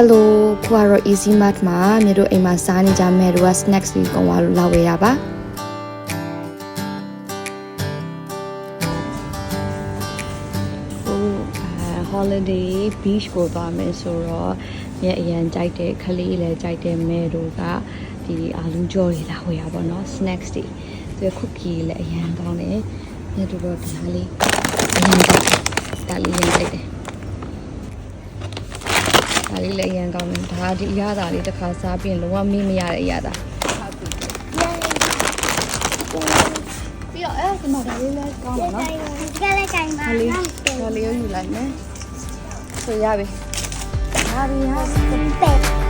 Hello ခွာရော Easy Mart မှာမြေတို့အိမ်မှာစားနေကြမဲ့တို့က snacks တွေကုန်သွားလို့လာဝယ်ရပါဟိုအဲ holiday beach ကိုသွားမယ်ဆိုတော့မြက်အရန်ကြိုက်တဲ့ခလေးလည်းကြိုက်တဲ့မဲတို့ကဒီအာလူကြော်တွေလာဝယ်ရပါတော့ snacks တွေသူက cookie လည်းအရန်ကောင်းတယ်မြက်တို့တော့ဒီဟာလေးအရန်ကောင်းတယ်ဒါလေးရန်ကြိုက်တယ် ဒါလေးလည်းအရန်ကောင်းတယ်ဒါဒီအရသာလေးတစ်ခါစားပြီးရင်လုံးဝမေ့မရတဲ့အရသာပြီးတော့အဲဒီမှာဒါလေးလည်းကောင်းတယ်နော်ကလည်းကင်ပါဒါလေးဒါလေးကိုယူလိုက်မယ်ဆိုရပြီရပြီရပြီเ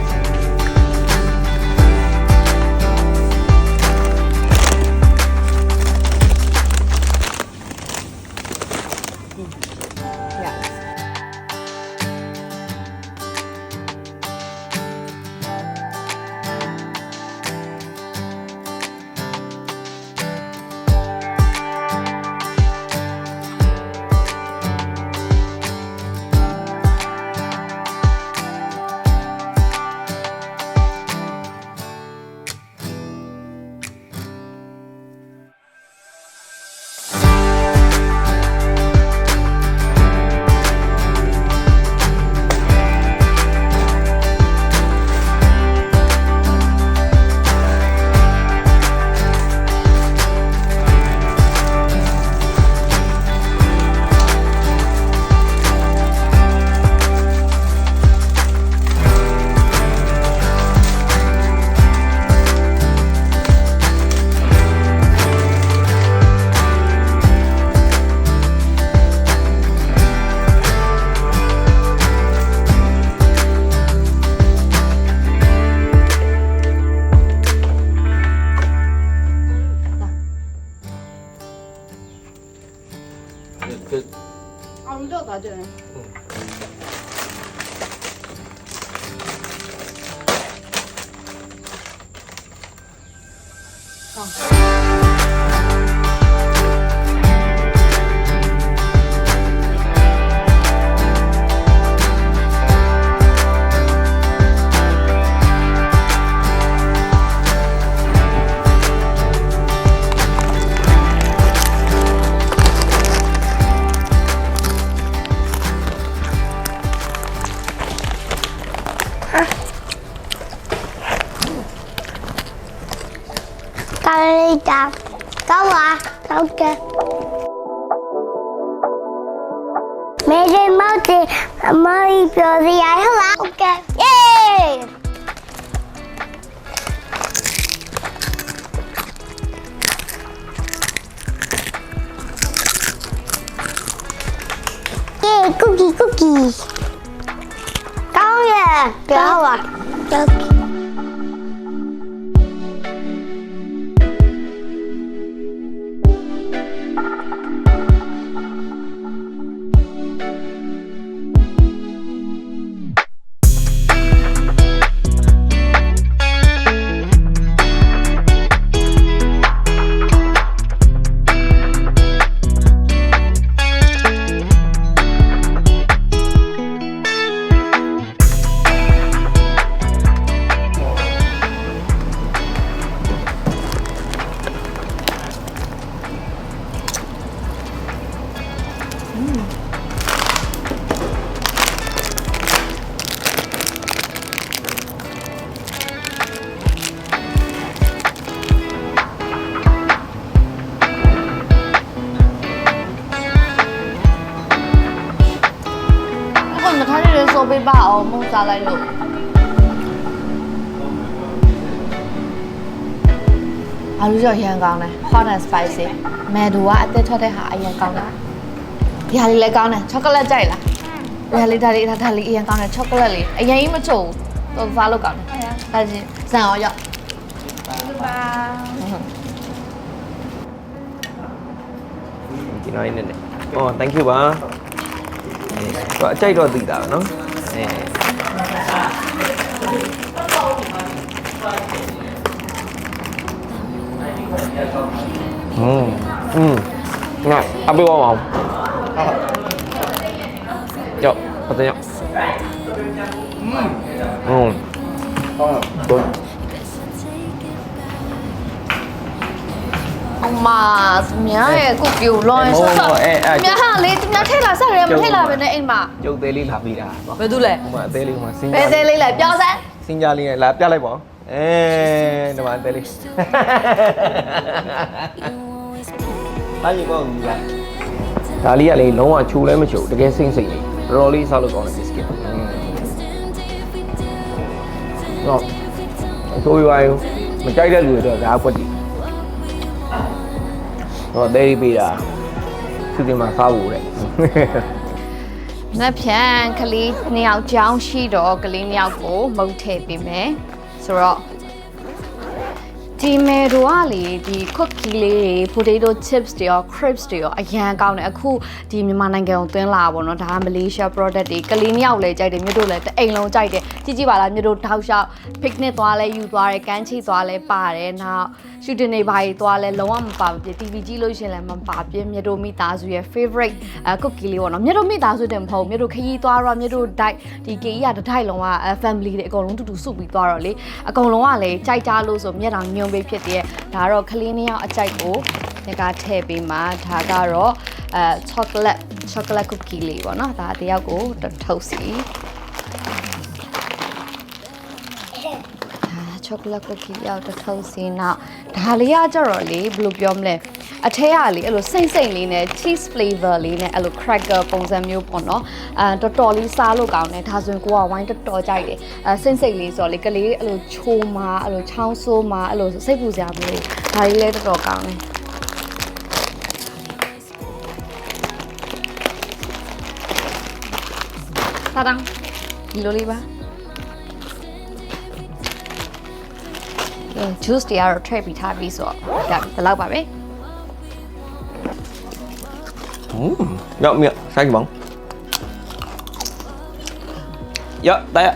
Dad. Go on. Okay. Maybe multi multi building. I hope. Okay. Yay! Yay! Cookie, cookie. Come here. Go on. Okay. ပေးပါအောင်မုန်းစားလိုက်လို့အာလူကြော်ရန်ကောင်းတယ် hot and spicy မဲဒူကအသက်ထွက်တဲ့ဟာအရင်ကောင်းတာဒီဟာလေးလည်းကောင်းတယ်ချောကလက်ကြိုက်လားဒီဟာလေးဒါလေးဒါဒါလေးအရင်ကောင်းတယ်ချောကလက်လေးအရင်ကြီးမချို့ဘူးဟိုဖားလို့ကောင်းတယ်ဒါချင်းဇန်အောင်ရောက်ပါဒီနိုင်နေနေ။အော် thank you ပါ။အဲတော့အကြိုက်တော့သိတာပဲနော်။ 嗯，那阿贝王王，要我这样？嗯，嗯，好、嗯。 တ်တယ်ကြောက်อืมဟုတ်အမမြားရဲ့ကုတ်ပြူလောင်းဆိုတော့မြားဟာလေသူများထိတ်လာဆက်ရဲမထိတ်လာပဲနဲ့အိမ်မှာကျုပ်သေးလေးလာပြီးတာဟဘယ်သူလဲိုမှာအသေးလေးဟိုမှာစင်းဘယ်သေးလေးလဲပြောစမ်းစင်းကြလေးနဲ့လာပြလိုက်ပါဦးအဲဒီမှာအသေးလေးအားကြီးပေါ့ကြီးလားဒါလေးကလေလုံးဝချိုးလဲမချိုးတကယ်စိမ့်စိမ့်လေးတော်တော်လေးစားလို့ကောင်းတဲ့ biscuit တော့အဆိုးရွားရောမကြိုက်တဲ့လူတွေတော့ဒါအကွက်တည် တော့ဒေးပြီးတာသူဒီမှာစားဖို့တဲ့နက်ဖြန်ကလေးနှစ်ယောက်ကြောင်းရှိတော့ကလေးနှစ်ယောက်ကိုမုတ်ထည့်ပေးမယ်ဆိုတော့ ဒီမဲတို့ကလေဒီ cookie လေးတွေ potato chips တွေရော crisps တွေရောအရန်ကောင်းတယ်အခုဒီမြန်မာနိုင်ငံကိုသွင်းလာတာပေါ့နော်ဒါက Malaysia product တွေကလေးနှစ်ယောက်လည်းကြိုက်တယ်မြို့တို့လည်းတအိမ်လုံးကြိုက်တယ်ကြည့်ကြည့်ပါလားမြို့တို့ထောက်လျှောက် picnic သွားလဲယူသွားတယ်ကမ်းခြေသွားလဲပါတယ်နောက် shooting တွေဘာကြီးသွားလဲလုံးဝမပါဘူးပြ TV ကြည့်လို့ရှရင်လည်းမပါပြမြို့တို့မိသားစုရဲ့ favorite အဲ cookie လေးပေါ့နော်မြို့တို့မိသားစုတင်မဟုတ်ဘူးမြို့တို့ခရီးသွားတော့မြို့တို့ diet ဒီ KE ကတစ်ထိုက်လုံးက family တွေအကုန်လုံးတူတူစုပြီးသွားတော့လေအကုန်လုံးကလည်းကြိုက်ကြလို့ဆိုမျက်တောင်ညွန်ပေးဖြစ်တဲ့ဒါကတော့ကလေးနှစ်ယောက်အကြိုက်ကိုငကထည့်ပေးမှာဒါကတော့အဲ chocolate chocolate cookie လေးပေါ့နော်ဒါတယောက်ကိုတစ်ထုပ်စီဒါ chocolate cookie ရောက်တစ်ထုပ်စီနောက်ဒါလေးကကြတော့လေဘယ်လိုပြောမလဲ အထက်ကလေအဲ့လိုစိမ့်စိမ့်လေးနဲ့ cheese flavor လေးနဲ့အဲ့လို cracker ပုံစံမျိုးပေါ့နော်အဲတော်တော်လေးစားလို့ကောင်းတယ်ဒါဆိုရင်ကိုကဝိုင်းတော်တော်ကြိုက်တယ်အဲစိမ့်စိမ့်လေးဆိုတော့လေကလေးအဲ့လိုချိုးမှာအဲ့လိုချောင်းဆိုးမှာအဲ့လိုစိတ်ပူစရာမလိုဒါလေးလည်းတော်တော်ကောင်းတယ်တာတန်းဒီလိုလေးပါကဲ juice တွေကတော့ထည့်ပြီးထားပြီးဆိုတော့ဒါဒီလောက်ပါပဲ Dạ miệng xanh bóng Dạ tay ạ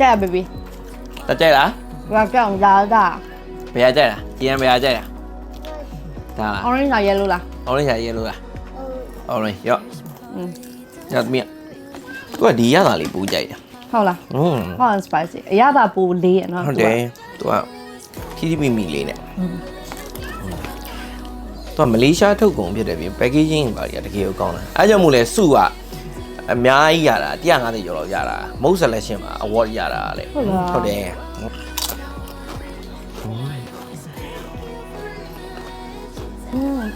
ကြက်ဘေဘီ Ta chơi đã ငါကြောက်လာတာ Bây giờ chơi đã Chị em bây giờ chơi đã Ta là orange လာ yellow လား Orange là yellow à Orange dạ อืม Dạ miệng Cô là đi á là lì bù chạy à ဟုတ်လား Ừ hot and spicy အရသာပူလေးရနော်ဟုတ်တယ်သူကဖြည်းဖြည်းမိမိလေးနဲ့ သူကမလေးရှားထုတ်ကုန်ဖြစ်တယ်ပြင် packaging ဘာတွေကတကယ်ကိုကောင်းတယ်အဲကြောင့်မို့လဲစုကအများကြီးရတာ150ကျော်လောက်ရတာမုတ် selection မှာ award ရတာလေဟုတ်လားဟုတ်တယ်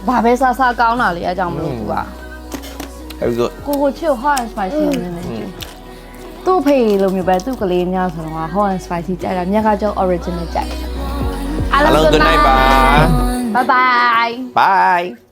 ဘာပဲစားစားကောင်းတာလေအကြောင်းမလို့သူက very good ကိုကိုချစ် hot and spicy နည်းနည်းသူ့ဖေလိုမျိုးပဲသူ့ကလေးများဆိုတော့ hot and spicy ကြိုက်တာမြက်ကကြောင့် original ကြိုက် hello good night bye 拜拜。拜。